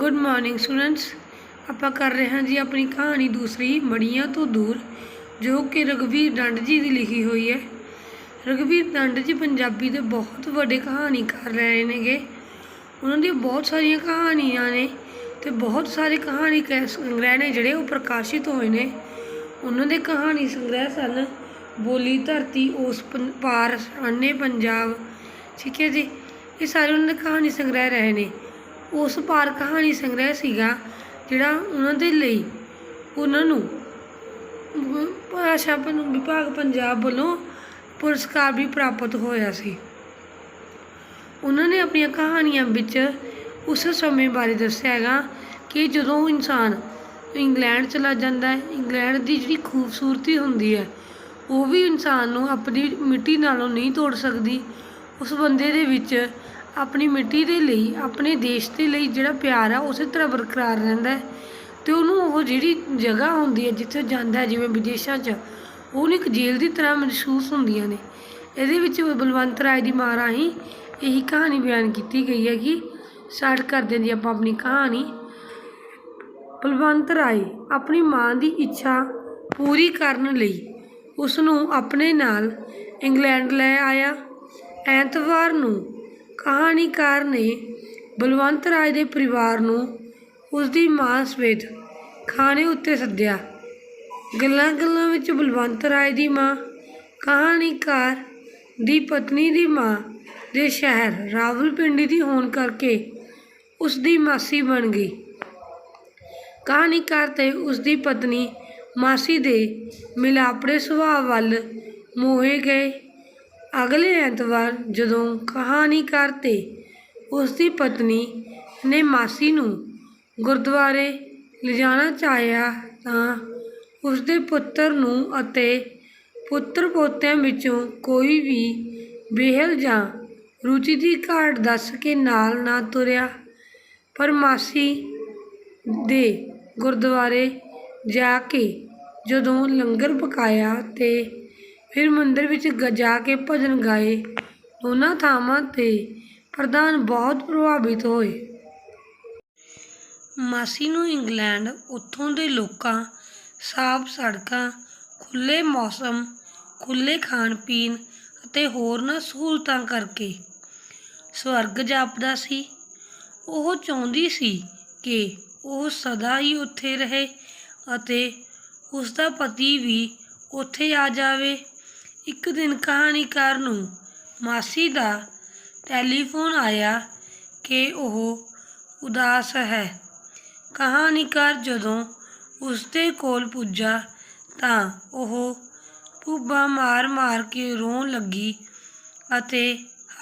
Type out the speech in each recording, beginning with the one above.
Good morning students ਆਪਾਂ ਕਰ ਰਹੇ ਹਾਂ ਜੀ ਆਪਣੀ ਕਹਾਣੀ ਦੂਸਰੀ, ਮੜੀਆਂ ਤੋਂ ਦੂਰ, ਜੋ ਕਿ ਰਘਵੀਰ ਡੰਡ ਜੀ ਦੀ ਲਿਖੀ ਹੋਈ ਹੈ। ਰਘਵੀਰ ਡੰਡ ਜੀ ਪੰਜਾਬੀ ਦੇ ਬਹੁਤ ਵੱਡੇ ਕਹਾਣੀਕਾਰ ਰਹੇ ਨੇਗੇ। ਉਹਨਾਂ ਦੀਆਂ ਬਹੁਤ ਸਾਰੀਆਂ ਕਹਾਣੀਆਂ ਨੇ ਤੇ ਬਹੁਤ ਸਾਰੇ ਕਹਾਣੀ ਕਹਿ ਸੰਗ੍ਰਹਿ ਨੇ ਜਿਹੜੇ ਉਹ ਪ੍ਰਕਾਸ਼ਿਤ ਹੋਏ ਨੇ। ਉਹਨਾਂ ਦੇ ਕਹਾਣੀ ਸੰਗ੍ਰਹਿ ਸਨ, ਬੋਲੀ ਧਰਤੀ ਉਸ ਪੰ- ਪਾਰ ਆਨੇ ਪੰਜਾਬ। ਠੀਕ ਹੈ ਜੀ? ਇਹ ਸਾਰੇ ਉਹਨਾਂ ਦੇ ਕਹਾਣੀ ਸੰਗ੍ਰਹਿ ਰਹੇ ਨੇ। ਉਸ ਪਾਰ ਕਹਾਣੀ ਸੰਗ੍ਰਹਿ ਸੀਗਾ ਜਿਹੜਾ ਉਹਨਾਂ ਦੇ ਲਈ ਉਹਨਾਂ ਨੂੰ ਭਾਸ਼ਾ ਵਿਭਾਗ ਪੰਜਾਬ ਵੱਲੋਂ ਪੁਰਸਕਾਰ ਵੀ ਪ੍ਰਾਪਤ ਹੋਇਆ ਸੀ। ਉਹਨਾਂ ਨੇ ਆਪਣੀਆਂ ਕਹਾਣੀਆਂ ਵਿੱਚ ਉਸ ਸਮੇਂ ਬਾਰੇ ਦੱਸਿਆ ਹੈਗਾ ਕਿ ਜਦੋਂ ਇਨਸਾਨ ਇੰਗਲੈਂਡ ਚਲਾ ਜਾਂਦਾ ਹੈ, ਇੰਗਲੈਂਡ ਦੀ ਜਿਹੜੀ ਖੂਬਸੂਰਤੀ ਹੁੰਦੀ ਹੈ, ਉਹ ਵੀ ਇਨਸਾਨ ਨੂੰ ਆਪਣੀ ਮਿੱਟੀ ਨਾਲੋਂ ਨਹੀਂ ਤੋੜ ਸਕਦੀ। ਉਸ ਬੰਦੇ ਦੇ ਵਿੱਚ ਆਪਣੀ ਮਿੱਟੀ ਦੇ ਲਈ, ਆਪਣੇ ਦੇਸ਼ ਦੇ ਲਈ ਜਿਹੜਾ ਪਿਆਰ ਆ, ਉਸੇ ਤਰ੍ਹਾਂ ਬਰਕਰਾਰ ਰਹਿੰਦਾ ਹੈ। ਤੇ ਉਹਨੂੰ ਉਹ ਜਿਹੜੀ ਜਗ੍ਹਾ ਹੁੰਦੀ ਹੈ ਜਿੱਥੇ ਜਾਂਦਾ ਜਿਵੇਂ ਵਿਦੇਸ਼ਾਂ 'ਚ, ਉਹਨੂੰ ਇੱਕ ਜੇਲ੍ਹ ਦੀ ਤਰ੍ਹਾਂ ਮਹਿਸੂਸ ਹੁੰਦੀਆਂ ਨੇ। ਇਹਦੇ ਵਿੱਚ ਬਲਵੰਤ ਰਾਏ ਦੀ ਮਾਂ ਰਾਹੀਂ ਇਹੀ ਕਹਾਣੀ ਬਿਆਨ ਕੀਤੀ ਗਈ ਹੈ ਕਿ ਸਟਾਰਟ ਕਰਦੇ ਹਾਂ ਜੀ ਆਪਾਂ ਆਪਣੀ ਕਹਾਣੀ, ਬਲਵੰਤ ਰਾਏ ਆਪਣੀ ਮਾਂ ਦੀ ਇੱਛਾ ਪੂਰੀ ਕਰਨ ਲਈ ਉਸ ਨੂੰ ਆਪਣੇ ਨਾਲ ਇੰਗਲੈਂਡ ਲੈ ਆਇਆ। ਐਤਵਾਰ ਨੂੰ ਕਹਾਣੀਕਾਰ ਨੇ ਬਲਵੰਤ ਰਾਏ ਦੇ ਪਰਿਵਾਰ ਨੂੰ ਉਸ ਦੀ ਮਾਂ ਸਮੇਤ ਖਾਣੇ ਉੱਤੇ ਸੱਦਿਆ। ਗੱਲਾਂ ਗੱਲਾਂ ਵਿੱਚ ਬਲਵੰਤ ਰਾਏ ਦੀ ਮਾਂ, ਕਹਾਣੀਕਾਰ ਦੀ ਪਤਨੀ ਦੀ ਮਾਂ ਦੇ ਸ਼ਹਿਰ ਰਾਵਲਪਿੰਡੀ ਦੀ ਹੋਣ ਕਰਕੇ ਉਸ ਦੀ ਮਾਸੀ ਬਣ ਗਈ। ਕਹਾਣੀਕਾਰ ਤੇ ਉਸ ਦੀ ਪਤਨੀ ਮਾਸੀ ਦੇ ਮਿਲਾਪੜੇ ਸੁਭਾਅ ਵੱਲ ਮੋਹੇ ਗਏ। ਅਗਲੇ ਐਤਵਾਰ ਜਦੋਂ ਕਹਾਣੀਕਾਰ ਤੇ ਉਸ ਦੀ ਪਤਨੀ ਨੇ ਮਾਸੀ ਨੂੰ ਗੁਰਦੁਆਰੇ ਲਿਜਾਣਾ ਚਾਹਿਆ ਤਾਂ ਉਸ ਦੇ ਪੁੱਤਰ ਨੂੰ ਅਤੇ ਪੁੱਤਰ ਪੋਤਿਆਂ ਵਿੱਚੋਂ ਕੋਈ ਵੀ ਬੇਹਲ ਜਾਂ ਰੁਚੀ ਦੀ ਘਾਟ ਦੱਸ ਕੇ ਨਾਲ ਨਾ ਤੁਰਿਆ। ਪਰ ਮਾਸੀ ਦੇ ਗੁਰਦੁਆਰੇ ਜਾ ਕੇ ਜਦੋਂ ਲੰਗਰ ਪਕਾਇਆ ਅਤੇ ਫਿਰ ਮੰਦਰ ਵਿੱਚ ਗ- ਜਾ ਕੇ ਭਜਨ ਗਾਏ। ਦੋਨਾਂ ਥਾਵਾਂ ਤੇ ਪ੍ਰਧਾਨ ਬਹੁਤ ਪ੍ਰਭਾਵਿਤ ਹੋਏ। ਮਾਸੀ ਨੂੰ ਇੰਗਲੈਂਡ ਉੱਥੋਂ ਦੇ ਲੋਕਾਂ, ਸਾਫ਼ ਸੜਕਾਂ ਖੁੱਲੇ ਮੌਸਮ ਖੁੱਲੇ ਖਾਣ ਪੀਣ ਅਤੇ ਹੋਰਨਾਂ ਸਹੂਲਤਾਂ ਕਰਕੇ ਸਵਰਗ ਜਾਪਦਾ ਸੀ। ਉਹ ਚਾਹੁੰਦੀ ਸੀ ਕਿ ਉਹ ਸਦਾ ਹੀ ਉੱਥੇ ਰਹੇ ਅਤੇ ਉਸ ਦਾ ਪਤੀ ਵੀ ਉੱਥੇ ਆ ਜਾਵੇ। ਇੱਕ ਦਿਨ ਕਹਾਣੀਕਾਰ ਨੂੰ ਮਾਸੀ ਦਾ ਟੈਲੀਫੋਨ ਆਇਆ ਕਿ ਉਹ ਉਦਾਸ ਹੈ। ਕਹਾਣੀਕਾਰ ਜਦੋਂ ਉਸਦੇ ਕੋਲ ਪੁੱਜਾ ਤਾਂ ਉਹ ਭੁੱਬਾ ਮਾਰ-ਮਾਰ ਕੇ ਰੋਣ ਲੱਗੀ ਅਤੇ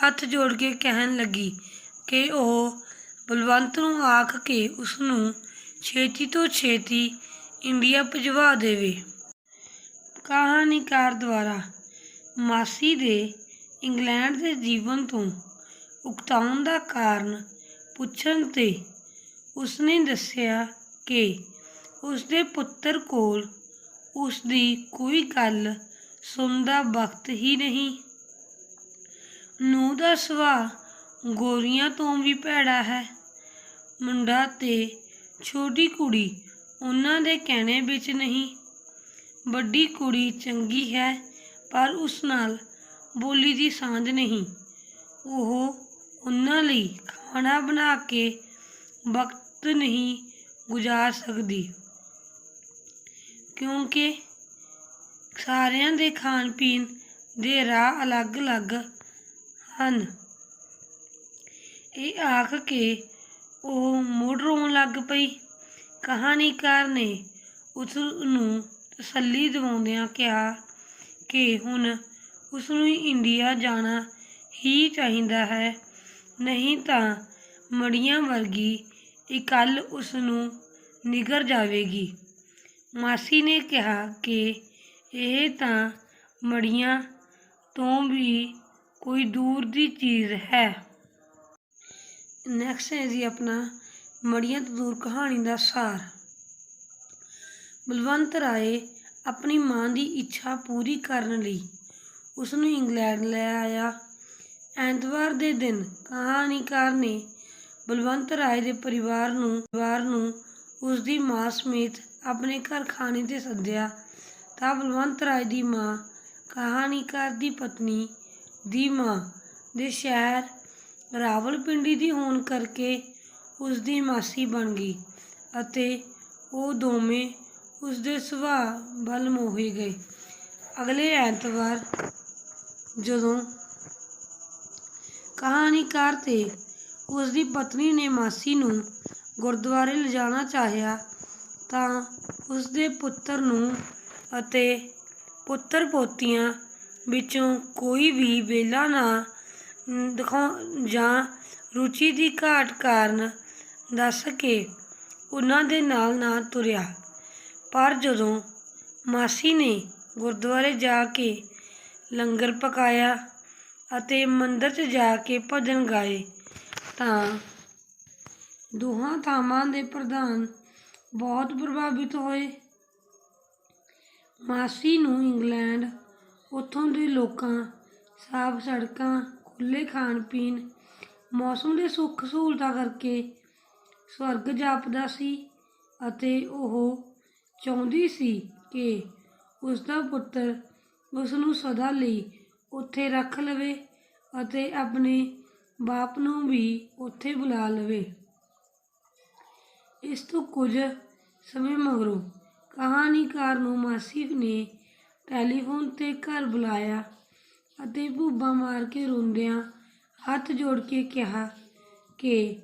ਹੱਥ ਜੋੜ ਕੇ ਕਹਿਣ ਲੱਗੀ ਕਿ ਉਹ ਬਲਵੰਤ ਨੂੰ ਆਖ ਕੇ ਉਸ ਨੂੰ ਛੇਤੀ ਤੋਂ ਛੇਤੀ ਇੰਡੀਆ ਭਜਵਾ ਦੇਵੇ। ਕਹਾਣੀਕਾਰ ਦੁਆਰਾ ਮਾਸੀ ਦੇ ਇੰਗਲੈਂਡ ਦੇ ਜੀਵਨ ਤੋਂ ਉਕਤਾਉਣ ਦਾ ਕਾਰਨ ਪੁੱਛਣ ਤੇ ਉਸਨੇ ਦੱਸਿਆ ਕਿ ਉਸਦੇ ਪੁੱਤਰ ਕੋਲ ਉਸ ਦੀ ਕੋਈ ਗੱਲ ਸੁਣਦਾ ਵਕਤ ਹੀ ਨਹੀਂ। ਨੂੰ ਦਾ ਸੁਭਾਅ ਗੋਰੀਆਂ ਤੋਂ ਵੀ ਭੈੜਾ ਹੈ। ਮੁੰਡਾ ਤੇ ਛੋਟੀ ਕੁੜੀ ਉਹਨਾਂ ਦੇ ਕਹਿਣੇ ਵਿੱਚ ਨਹੀਂ। ਵੱਡੀ ਕੁੜੀ ਚੰਗੀ ਹੈ। ਪਰ ਉਸ ਨਾਲ ਬੋਲੀ ਦੀ ਸਾਂਝ ਨਹੀਂ। ਉਹ ਉਹਨਾਂ ਲਈ ਖਾਣਾ ਬਣਾ ਕੇ ਵਕਤ ਨਹੀਂ ਗੁਜ਼ਾਰ ਸਕਦੀ। ਕਿਉਂਕਿ ਸਾਰਿਆਂ ਦੇ ਖਾਣ ਪੀਣ ਦੇ ਰਾਹ ਅਲੱਗ-ਅਲੱਗ ਹਨ। ਇਹ ਆਖ ਕੇ ਉਹ ਮੁੜ ਰੋਣ ਲੱਗ ਪਈ। ਕਹਾਣੀਕਾਰ ਨੇ ਉਸ ਨੂੰ ਤਸੱਲੀ ਦਿਵਾਉਂਦਿਆਂ ਕਿਹਾ ਕਿ ਹੁਣ ਉਸ ਨੂੰ ਇੰਡੀਆ ਜਾਣਾ ਹੀ ਚਾਹੀਦਾ ਹੈ। ਨਹੀਂ ਤਾਂ ਮੜੀਆਂ ਵਰਗੀ ਇਕੱਲ ਉਸ ਨੂੰ ਨਿਗਰ ਜਾਵੇਗੀ। ਮਾਸੀ ਨੇ ਕਿਹਾ ਕਿ ਇਹ ਤਾਂ ਮੜੀਆਂ ਤੋਂ ਵੀ ਕੋਈ ਦੂਰ ਦੀ ਚੀਜ਼ ਹੈ। ਨੈਕਸਟ ਹੈ ਜੀ ਆਪਣਾ ਮੜੀਆਂ ਤੋਂ ਦੂਰ ਕਹਾਣੀ ਦਾ ਸਾਰ। ਬਲਵੰਤ ਰਾਏ ਆਪਣੀ ਮਾਂ ਦੀ ਇੱਛਾ ਪੂਰੀ ਕਰਨ ਲਈ ਉਸ ਨੂੰ ਇੰਗਲੈਂਡ ਲੈ ਆਇਆ। ਐਤਵਾਰ ਦੇ ਦਿਨ ਕਹਾਣੀਕਾਰ ਨੇ ਬਲਵੰਤ ਰਾਏ ਦੇ ਪਰਿਵਾਰ ਨੂੰ ਪਰਿਵਾਰ ਨੂੰ ਉਸ ਦੀ ਮਾਂ ਸਮੇਤ ਆਪਣੇ ਘਰ ਖਾਣੇ ਤੇ ਸੱਦਿਆ। ਤਾਂ ਬਲਵੰਤ ਰਾਏ ਦੀ ਮਾਂ ਕਹਾਣੀਕਾਰ ਦੀ ਪਤਨੀ ਦੀ ਮਾਂ ਦੇ ਸ਼ਹਿਰ ਰਾਵਲਪਿੰਡੀ ਦੀ ਹੋਣ ਕਰਕੇ ਉਸ ਦੀ ਮਾਸੀ ਬਣ ਗਈ ਅਤੇ ਉਹ ਦੋਵੇਂ ਉਸ ਦੇ ਸੁਭਾਅ ਵੱਲ ਮੋਹੇ ਗਏ। ਅਗਲੇ ਐਤਵਾਰ ਜਦੋਂ ਕਹਾਣੀਕਾਰ ਤੇ ਉਸ ਦੀ ਪਤਨੀ ਨੇ ਮਾਸੀ ਨੂੰ ਗੁਰਦੁਆਰੇ ਲਿਜਾਣਾ ਚਾਹਿਆ ਤਾਂ ਉਸ ਦੇ ਪੁੱਤਰ ਨੂੰ ਅਤੇ ਪੁੱਤਰ ਪੋਤੀਆਂ ਵਿੱਚੋਂ ਕੋਈ ਵੀ ਵੇਲਾ ਨਾ ਮ, ਜਾਂ ਰੁਚੀ ਦੀ ਘਾਟ ਕਾਰਨ ਦੱਸ ਕੇ ਉਹਨਾਂ ਦੇ ਨਾਲ ਨਾ ਤੁਰਿਆ। ਪਰ ਜਦੋਂ ਮਾਸੀ ਨੇ ਗੁਰਦੁਆਰੇ ਜਾ ਕੇ ਲੰਗਰ ਪਕਾਇਆ ਅਤੇ ਮੰਦਰ 'ਚ ਜਾ ਕੇ ਭਜਨ ਗਾਏ, ਤਾਂ ਦੋਹਾਂ ਥਾਵਾਂ ਦੇ ਪ੍ਰਧਾਨ ਬਹੁਤ ਪ੍ਰਭਾਵਿਤ ਹੋਏ। ਮਾਸੀ ਨੂੰ ਇੰਗਲੈਂਡ ਉੱਥੋਂ ਦੇ ਲੋਕਾਂ, ਸਾਫ਼ ਸੜਕਾਂ, ਖੁੱਲ੍ਹੇ ਖਾਣ ਪੀਣ ਮੌਸਮ ਦੇ ਸੁੱਖ ਸਹੂਲਤਾਂ ਕਰਕੇ ਸਵਰਗ ਜਾਪਦਾ ਸੀ ਅਤੇ ਉਹ ਚਾਹੁੰਦੀ ਸੀ ਕਿ ਉਸ ਦਾ ਪੁੱਤਰ ਉਸ ਨੂੰ ਸਦਾ ਲਈ ਉੱਥੇ ਰੱਖ ਲਵੇ ਅਤੇ ਆਪਣੇ ਬਾਪ ਨੂੰ ਵੀ ਉੱਥੇ ਬੁਲਾ ਲਵੇ। ਇਸ ਤੋਂ ਕੁਝ ਸਮੇਂ ਮਗਰੋਂ ਕਹਾਣੀਕਾਰ ਨੂੰ ਮਾਸੀ ਨੇ ਟੈਲੀਫੋਨ ਤੇ ਘਰ ਬੁਲਾਇਆ ਅਤੇ ਭੂਬਾ ਮਾਰ ਕੇ ਰੋਂਦਿਆਂ ਹੱਥ ਜੋੜ ਕੇ ਕਿਹਾ ਕਿ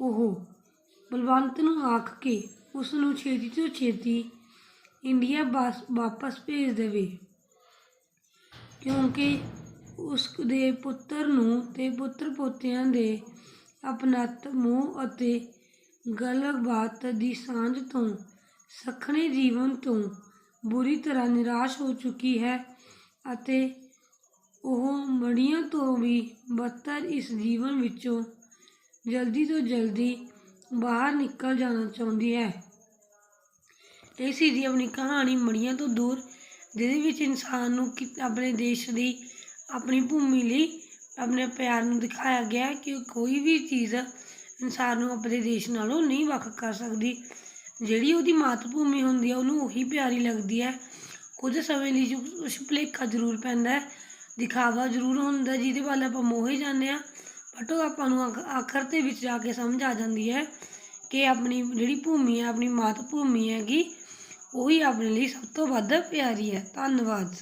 ਉਹ ਬਲਵੰਤ ਨੂੰ ਆਖ ਕੇ ਉਸ ਨੂੰ ਛੇਤੀ ਤੋਂ ਛੇਤੀ ਇੰਡੀਆ ਵਾਸ, ਵਾਪਸ ਭੇਜ ਦੇਵੇ। ਕਿਉਂਕਿ ਉਸ ਦੇ ਪੁੱਤਰ ਨੂੰ ਤੇ ਪੁੱਤਰ ਪੋਤਿਆਂ ਦੇ ਅਪਨੱਤ ਮੋਹ ਅਤੇ ਗੱਲਬਾਤ ਦੀ ਸਾਂਝ ਤੋਂ, ਸਖਣੇ ਜੀਵਨ ਤੋਂ ਬੁਰੀ ਤਰ੍ਹਾਂ ਨਿਰਾਸ਼ ਹੋ ਚੁੱਕੀ ਹੈ ਅਤੇ ਉਹ ਮੜੀਆਂ ਤੋਂ ਵੀ ਬਦਤਰ ਇਸ ਜੀਵਨ ਵਿੱਚੋਂ ਜਲਦੀ ਤੋਂ ਜਲਦੀ ਬਾਹਰ ਨਿਕਲ ਜਾਣਾ ਚਾਹੁੰਦੀ ਹੈ। ਇਹ ਸੀ ਆਪਣੀ ਕਹਾਣੀ ਮੜੀਆਂ ਤੋਂ ਦੂਰ, ਜਿਹਦੇ ਵਿੱਚ ਇਨਸਾਨ ਨੂੰ ਕਿ- ਆਪਣੇ ਦੇਸ਼ ਦੀ, ਆਪਣੀ ਭੂਮੀ ਲਈ ਆਪਣੇ ਪਿਆਰ ਨੂੰ ਦਿਖਾਇਆ ਗਿਆ ਕਿ ਕੋਈ ਵੀ ਚੀਜ਼ ਇਨਸਾਨ ਨੂੰ ਆਪਣੇ ਦੇਸ਼ ਨਾਲੋਂ ਨਹੀਂ ਵੱਖ ਕਰ ਸਕਦੀ। ਜਿਹੜੀ ਉਹਦੀ ਮਾਤ ਭੂਮੀ ਹੁੰਦੀ ਹੈ, ਉਹਨੂੰ ਉਹੀ ਪਿਆਰੀ ਲੱਗਦੀ ਹੈ। ਕੁਝ ਸਮੇਂ ਲਈ ਕੁਛ ਭੁਲੇਖਾ ਜ਼ਰੂਰ ਪੈਂਦਾ ਹੈ, ਦਿਖਾਵਾ ਜ਼ਰੂਰ ਹੁੰਦਾ ਜਿਹਦੇ ਵੱਲ ਆਪਾਂ ਮੋਹੇ ਜਾਂਦੇ ਆ ਬਟ ਉਹ ਆਪਾਂ ਨੂੰ ਆਖ- ਆਖਰ ਦੇ ਵਿੱਚ ਜਾ ਕੇ ਸਮਝ ਆ ਜਾਂਦੀ ਹੈ ਕਿ ਆਪਣੀ ਜਿਹੜੀ ਭੂਮੀ ਹੈ, ਆਪਣੀ ਮਾਤ ਭੂਮੀ ਹੈਗੀ, ਉਹੀ ਆਪਣੇ ਲਈ ਸਭ ਤੋਂ ਵੱਧ ਪਿਆਰੀ ਹੈ। ਧੰਨਵਾਦ।